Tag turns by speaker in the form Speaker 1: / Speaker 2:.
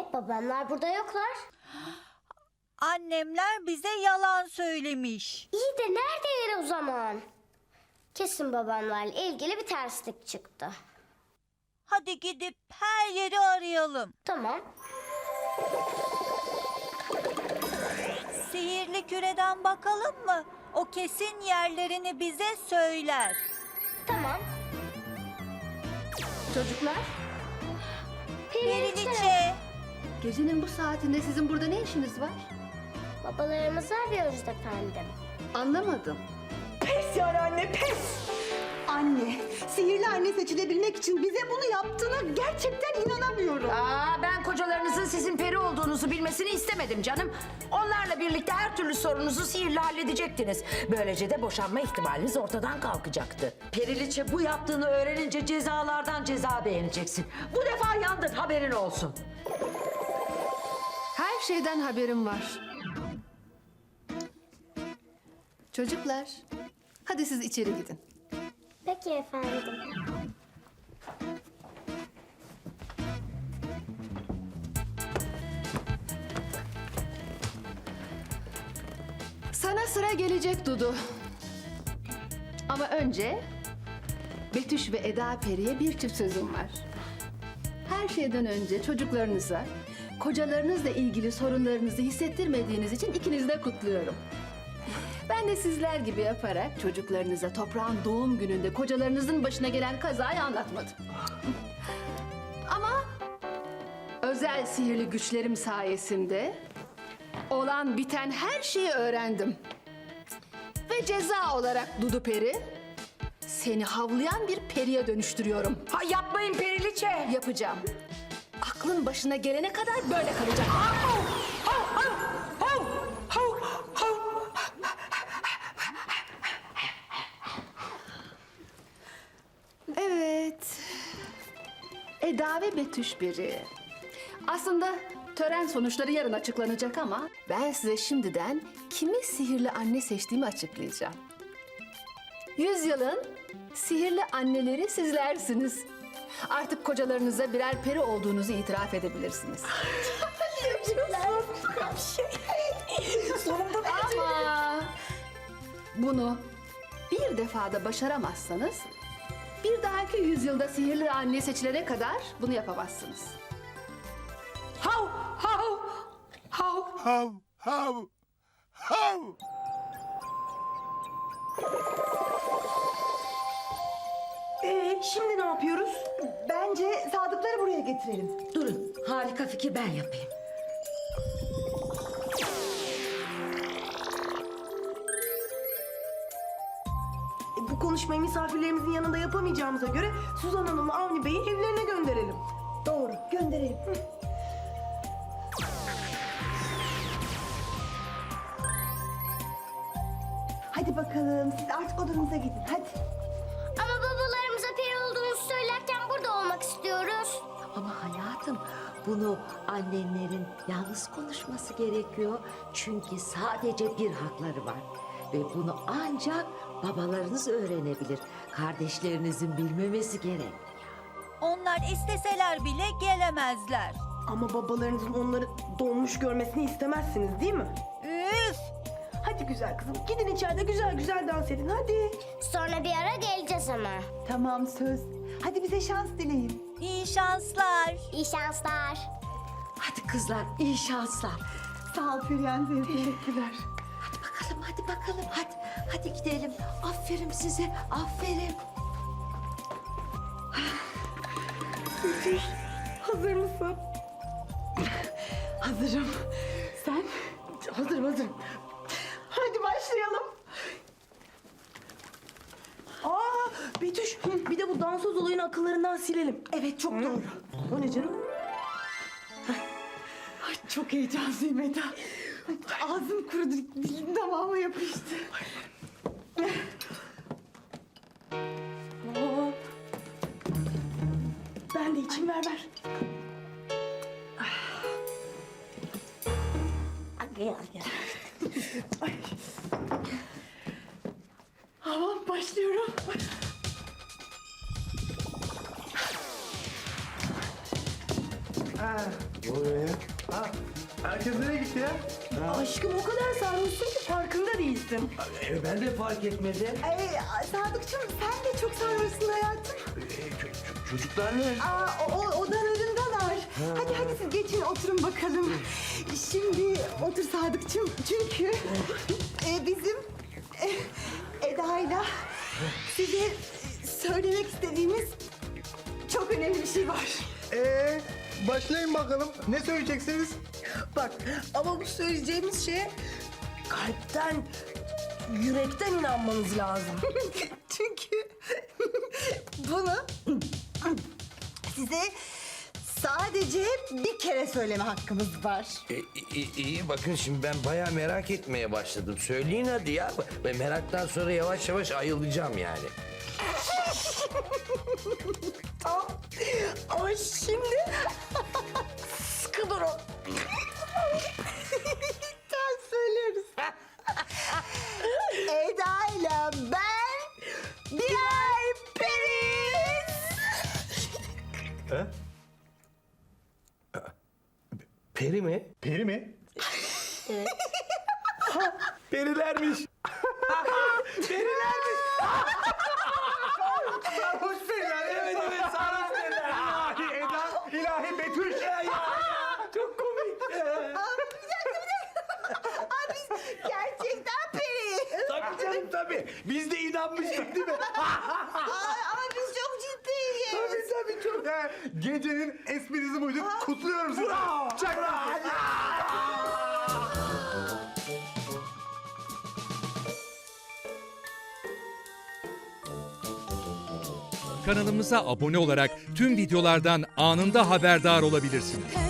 Speaker 1: Anne, babamlar burada yoklar.
Speaker 2: Annemler bize yalan söylemiş.
Speaker 1: İyi de neredeler o zaman? Kesin babamlarla ilgili bir terslik çıktı.
Speaker 2: Hadi gidip her yeri arayalım.
Speaker 1: Tamam.
Speaker 2: Sihirli küreden bakalım mı? O kesin yerlerini bize söyler.
Speaker 1: Tamam.
Speaker 3: Çocuklar,
Speaker 2: Periliçe.
Speaker 3: Gecenin bu saatinde sizin burada ne işiniz var?
Speaker 1: Babalarımızı arıyoruz efendim.
Speaker 3: Anlamadım.
Speaker 4: Pes yani anne pes. Anne, sihirli anne seçilebilmek için bize bunu yaptığına gerçekten inanamıyorum.
Speaker 5: Aa, ben kocalarınızın sizin peri olduğunuzu bilmesini istemedim canım. Onlarla birlikte her türlü sorunuzu sihirle halledecektiniz. Böylece de boşanma ihtimaliniz ortadan kalkacaktı.
Speaker 6: Periliçe bu yaptığını öğrenince cezalardan ceza beğeneceksin. Bu defa yandın haberin olsun.
Speaker 3: Her şeyden haberim var. Çocuklar, hadi siz içeri gidin.
Speaker 1: Peki efendim.
Speaker 3: Sana sıra gelecek Dudu. Ama önce Betüş ve Eda Peri'ye bir çift sözüm var. Her şeyden önce çocuklarınıza, kocalarınızla ilgili sorunlarınızı hissettirmediğiniz için ikinizi de kutluyorum. Ben de sizler gibi yaparak çocuklarınıza toprağın doğum gününde kocalarınızın başına gelen kazayı anlatmadım. Ama özel sihirli güçlerim sayesinde olan biten her şeyi öğrendim. Ve ceza olarak Dudu Peri, seni havlayan bir periye dönüştürüyorum.
Speaker 5: Ha yapmayın Periliçe.
Speaker 3: Yapacağım. Aklın başına gelene kadar böyle kalacak. Evet. Eda ve Betüş biri. Aslında tören sonuçları yarın açıklanacak ama ben size şimdiden kimi sihirli anne seçtiğimi açıklayacağım. Yüzyılın sihirli anneleri sizlersiniz. Artık kocalarınıza birer peri olduğunuzu itiraf edebilirsiniz. Ama bunu bir defada başaramazsanız bir dahaki yüzyılda sihirli anne seçilene kadar bunu yapamazsınız.
Speaker 5: Hav hav hav.
Speaker 7: Hav hav hav.
Speaker 4: Şimdi ne yapıyoruz? Bence Sadıkları buraya getirelim.
Speaker 6: Durun harika fikir ben yapayım.
Speaker 4: E, bu konuşmayı misafirlerimizin yanında yapamayacağımıza göre Suzan Hanım'la Avni Bey'i evlerine gönderelim. Doğru, gönderelim. Hı. Hadi bakalım, siz artık odanıza gidin, hadi.
Speaker 1: Olmak istiyoruz.
Speaker 6: Ama hayatım bunu annenlerin yalnız konuşması gerekiyor. Çünkü sadece bir hakları var. Ve bunu ancak babalarınız öğrenebilir. Kardeşlerinizin bilmemesi gerek.
Speaker 2: Onlar isteseler bile gelemezler.
Speaker 4: Ama babalarınızın onları donmuş görmesini istemezsiniz değil mi?
Speaker 2: Üf!
Speaker 4: Hadi güzel kızım, gidin içeride güzel güzel dans edin, hadi.
Speaker 1: Sonra bir ara geleceğiz ama.
Speaker 4: Tamam, söz. Hadi bize şans dileyin.
Speaker 2: İyi şanslar.
Speaker 1: İyi şanslar.
Speaker 6: Hadi kızlar iyi şanslar.
Speaker 4: Sağ ol teyze, teşekkürler.
Speaker 6: Hadi bakalım hadi bakalım hadi. Hadi gidelim. Aferin size aferin.
Speaker 4: Betüş, hazır mısın? Hazırım. Sen? Hazırım, hazırım. Başlayalım. Aa, Betüş, bir de bu dansöz olayını akıllarından silelim. Evet, çok doğru. O ne canım? Ay, çok heyecanlıyım Eda. Ağzım kurudu, dilim damağıma yapıştı. Aa, ben de içim ver ver. Gel gel.
Speaker 8: Herkes nereye gitti ya?
Speaker 4: Aşkım o kadar sarhoşsun ki farkında değilsin.
Speaker 8: E, ben de fark etmedim.
Speaker 4: Ay, Sadıkçım sen de çok sarhoşsun hayatım.
Speaker 8: Çocuklar ne?
Speaker 4: Aa, o, o odalarındalar. Hadi hadi siz geçin oturun bakalım. Şimdi otur Sadıkçım çünkü e, bizim e, Eda'yla size söylemek istediğimiz çok önemli bir şey var.
Speaker 8: Ee, başlayın bakalım. Ne söyleyeceksiniz?
Speaker 4: Bak ama bu söyleyeceğimiz şeye kalpten, yürekten inanmanız lazım. Çünkü bunu size sadece bir kere söyleme hakkımız var.
Speaker 9: E, iyi, iyi bakın şimdi ben bayağı merak etmeye başladım. Söyleyin hadi ya. Ve meraktan sonra yavaş yavaş ayılacağım yani.
Speaker 4: Tamam. Ama şimdi durun. Tam söylüyoruz. Eda ile ben birer periz.
Speaker 9: Peri mi?
Speaker 8: Peri mi? Perilermiş. Perilermiş. sarhoş periler. Evet evet sarhoş periler. İlahi Eda, ilahi Betüş. Çok komik.
Speaker 4: Gerçekten periz.
Speaker 8: Tabii. Biz de inanmıştık değil mi?
Speaker 4: Ama biz çok ciddiyiz.
Speaker 8: tabii tabii çok. He, gecenin esprisi buydu. Kutluyorum sizi. Çak.
Speaker 10: Kanalımıza abone olarak tüm videolardan anında haberdar olabilirsiniz.